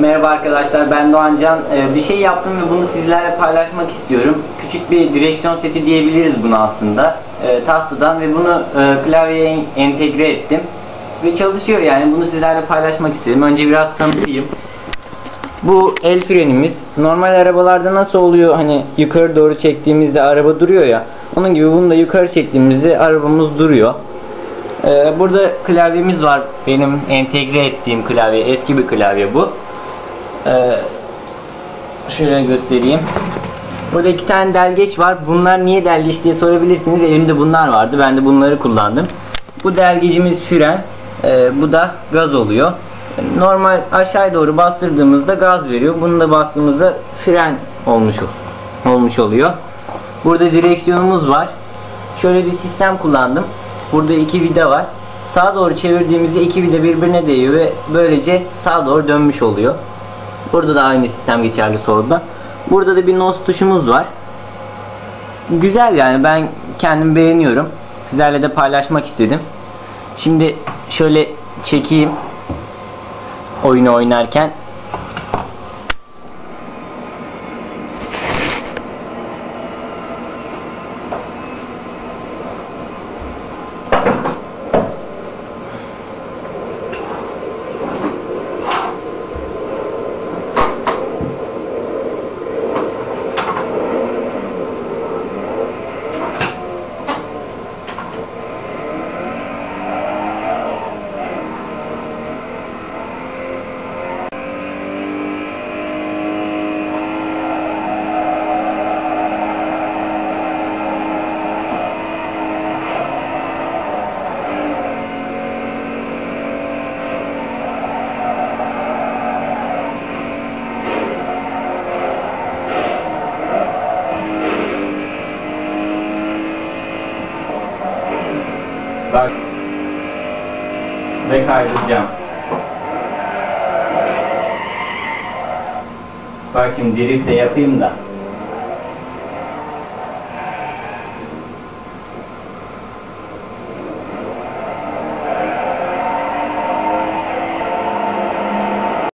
Merhaba arkadaşlar ben Doğancan. Ee, bir şey yaptım ve bunu sizlerle paylaşmak istiyorum. Küçük bir direksiyon seti diyebiliriz bunu aslında. Ee, tahtadan ve bunu e, klavyeye en- entegre ettim. Ve çalışıyor yani bunu sizlerle paylaşmak istedim. Önce biraz tanıtayım. Bu el frenimiz. Normal arabalarda nasıl oluyor hani yukarı doğru çektiğimizde araba duruyor ya. Onun gibi bunu da yukarı çektiğimizde arabamız duruyor. Ee, burada klavyemiz var. Benim entegre ettiğim klavye. Eski bir klavye bu. Ee, şöyle göstereyim. Burada iki tane delgeç var. Bunlar niye delgeç diye sorabilirsiniz. Elimde bunlar vardı. Ben de bunları kullandım. Bu delgecimiz fren. Ee, bu da gaz oluyor. Normal aşağıya doğru bastırdığımızda gaz veriyor. Bunu da bastığımızda fren olmuş ol- olmuş oluyor. Burada direksiyonumuz var. Şöyle bir sistem kullandım. Burada iki vida var. Sağa doğru çevirdiğimizde iki vida birbirine değiyor ve böylece sağa doğru dönmüş oluyor. Burada da aynı sistem geçerli solda. Burada da bir nos tuşumuz var. Güzel yani ben kendim beğeniyorum. Sizlerle de paylaşmak istedim. Şimdi şöyle çekeyim oyunu oynarken. Bak. Ve kaydedeceğim. Bak şimdi drift de yapayım da.